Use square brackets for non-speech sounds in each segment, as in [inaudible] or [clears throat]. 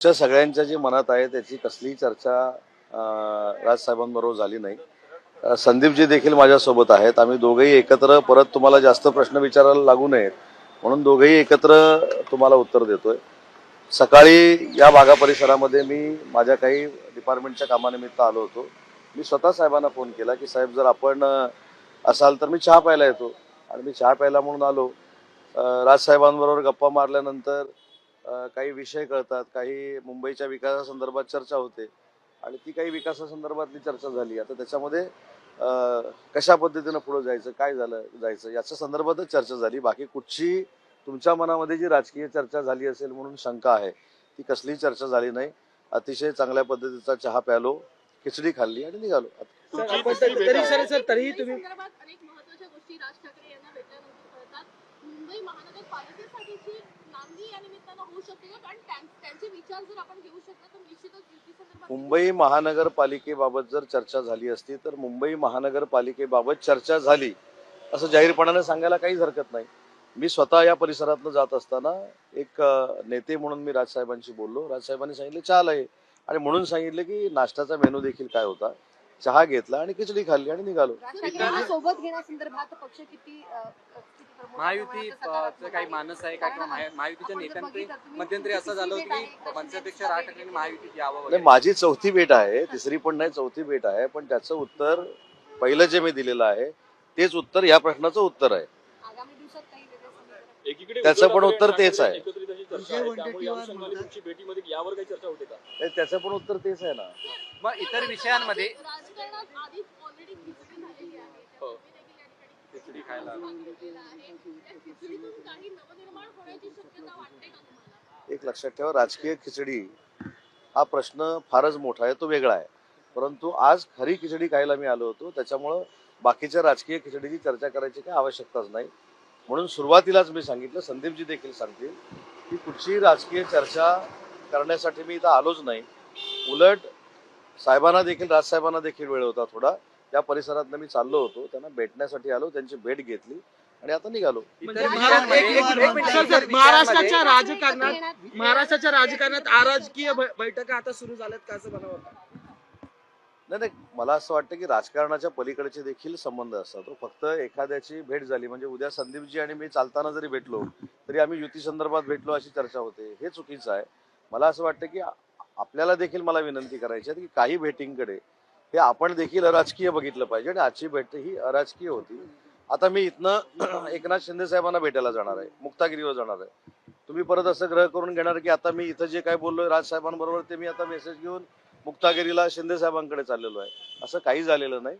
च्या सगळ्यांच्या जी मनात आहे त्याची कसलीही चर्चा राजसाहेबांबरोबर झाली नाही. संदीपजी देखील माझ्यासोबत आहेत. आम्ही दोघेही एकत्र परत तुम्हाला जास्त प्रश्न विचारायला लागू नयेत. म्हणून दोघेही एकत्र तुम्हाला उत्तर देतोय. सकाळी या भागा परिसरामध्ये मी माझ्या काही डिपार्टमेंटच्या कामानिमित्त आलो होतो. मी स्वतः साहेबांना फोन केला की साहेब जर आपण असाल तर मी चहा प्यायला येतो. आणि मी चहा प्यायला म्हणून आलो. राजसाहेबांबरोबर गप्पा मारल्यानंतर काही विषय कळतात काही मुंबईच्या विकासासंदर्भात चर्चा होते आणि ती काही विकासासंदर्भातली चर्चा झाली. आता त्याच्यामध्ये कशा पद्धतीनं पुढे जायचं काय झालं जायचं याच्या संदर्भातच चर्चा झाली. बाकी कुठची तुमच्या मनामध्ये जी राजकीय चर्चा झाली असेल म्हणून शंका आहे ती कसलीही चर्चा झाली नाही. अतिशय चांगल्या पद्धतीचा चहा प्यालो खिचडी खाल्ली आणि निघालो. तरी सर सर तरीही तुम्ही संदर्भात अनेक महत्त्वाच्या गोष्टी राज ठाकरे यांना भेटल्यानंतर कळतात. मुंबई महानगरपालिकेसाठीची या निमित्तानं होऊ शकते का? कारण त्यां- त्यांचे विचार जर आपण घेऊ शकतो तर निश्चितच युती संदर्भात मुंबई महानगरपालिकेबाबत जर चर्चा झाली असती तर मुंबई महानगरपालिकेबाबत चर्चा झाली असं जाहीरपणाने सांगायला काहीच हरकत नाही. मी स्वतः या परिसरातनं जात असताना एक नेते म्हणून मी राजसाहेबांशी बोललो. राजसाहेबांनी सांगितलं चहा आहे आणि म्हणून सांगितलं की नाश्त्याचा मेनू देखील काय होता? चहा घेतला आणि खिचडी खाल्ली आणि निघालो. सोबत घेण्यासंदर्भात पक्ष किती महायुती काही मानस आहे का किंवा महा- महायुतीच्या नेत्यांकडे मध्यंतरी असं झालं होतं की पंचाध्यक्ष राज ठाकरेंनी महायुतीत यावं माझी चौथी भेट आहे तिसरी पण नाही चौथी भेट आहे पण त्याचं उत्तर पहिलं जे मी दिलेलं आहे तेच उत्तर या प्रश्नाचं उत्तर आहे. आगामी दिवसात काही वेगळं समीकरण एकीकडे त्याचं पण उत्तर तेच आहे. नाही, त्याचं पण उत्तर तेच आहे ना. मग इतर विषयांमध्ये एक लक्षात ठेवा राजकीय खिचडी हा प्रश्न फारच मोठा आहे तो वेगळा आहे. परंतु आज खरी खिचडी खायला मी आलो होतो त्याच्यामुळं बाकीच्या राजकीय खिचडीची चर्चा करायची काही आवश्यकताच नाही. म्हणून सुरुवातीलाच मी सांगितलं संदीपजी देखील सांगतील की कुठची राजकीय चर्चा करण्यासाठी मी इथं आलोच नाही. उलट साहेबांना देखील राजसाहेबांना देखील वेळ होता थोडा. त्या परिसरात मी चाललो होतो त्यांना भेटण्यासाठी आलो त्यांची भेट घेतली आणि आता निघालो. म्हणजे महाराष्ट्राच्या राजकारणात महाराष्ट्राच्या राजकारणात अराजकीय बै- बैठका आता सुरू झाल्यात का असं मला वाटतं नाही नाही मला असं वाटतं की राजकारणाच्या पलीकडचे देखील संबंध असतात. तो फक्त एखाद्याची भेट झाली म्हणजे उद्या संदीपजी आणि मी चालताना जरी भेटलो तरी आम्ही युती संदर्भात भेटलो अशी चर्चा होते. हे चुकीचं आहे. मला असं वाटतं की आपल्याला देखील मला विनंती करायची आहे की काही भेटींकडे हे आपण देखील अराजकीय बघितलं पाहिजे आणि आजची भेट ही अराजकीय होती. आता मी इथनं [clears throat] एकनाथ शिंदे साहेबांना भेटायला जाणार आहे मुक्तागिरीवर जाणार आहे. तुम्ही परत असं ग्रह करून घेणार की आता मी इथं जे काय बोललोय राजसाहेबांबरोबर ते मी आता मेसेज घेऊन मुक्तागिरीला शिंदे साहेबांकडे चाललेलो आहे. असं काही झालेलं नाही.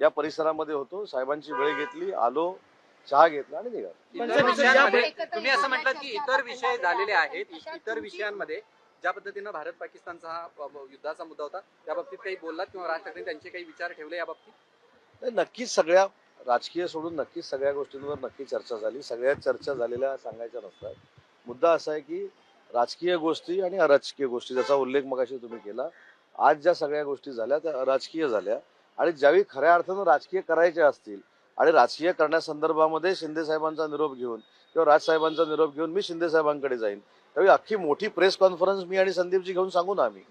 या परिसरामध्ये होतो साहेबांची वेळ घेतली आलो चहा घेतला आणि निघालो. तुम्ही असं म्हटलं की इतर विषय झालेले आहोत. इतर विषयांमध्ये ज्या पद्धतीनं भारत पाकिस्तानचा हा युद्धाचा मुद्दा होता त्या बाबतीत काही बोललात किंवा राज ठाकरे त्यांचे काही विचार ठेवले या बाबतीत? नक्कीच सगळ्या राजकीय सोडून नक्कीच सगळ्या गोष्टींवर नक्की चर्चा झाली. सगळ्या चर्चा झालेल्या सांगायच्या नसतात. मुद्दा असा आहे की राजकीय गोष्टी आणि अराजकीय गोष्टी ज्याचा उल्लेख मगाशी तुम्ही केला आज ज्या सगळ्या गोष्टी झाल्या त्या अराजकीय झाल्या. आणि ज्यावेळी खऱ्या अर्थानं राजकीय करायचे असतील आणि राजकीय करण्यासंदर्भामध्ये शिंदे साहेबांचा निरोप घेऊन किंवा राजसाहेबांचा निरोप घेऊन मी शिंदे साहेबांकडे जाईन. त्यावेळी अख्खी मोठी प्रेस कॉन्फरन्स मी आणि संदीपजी घेऊन सांगू ना आम्ही.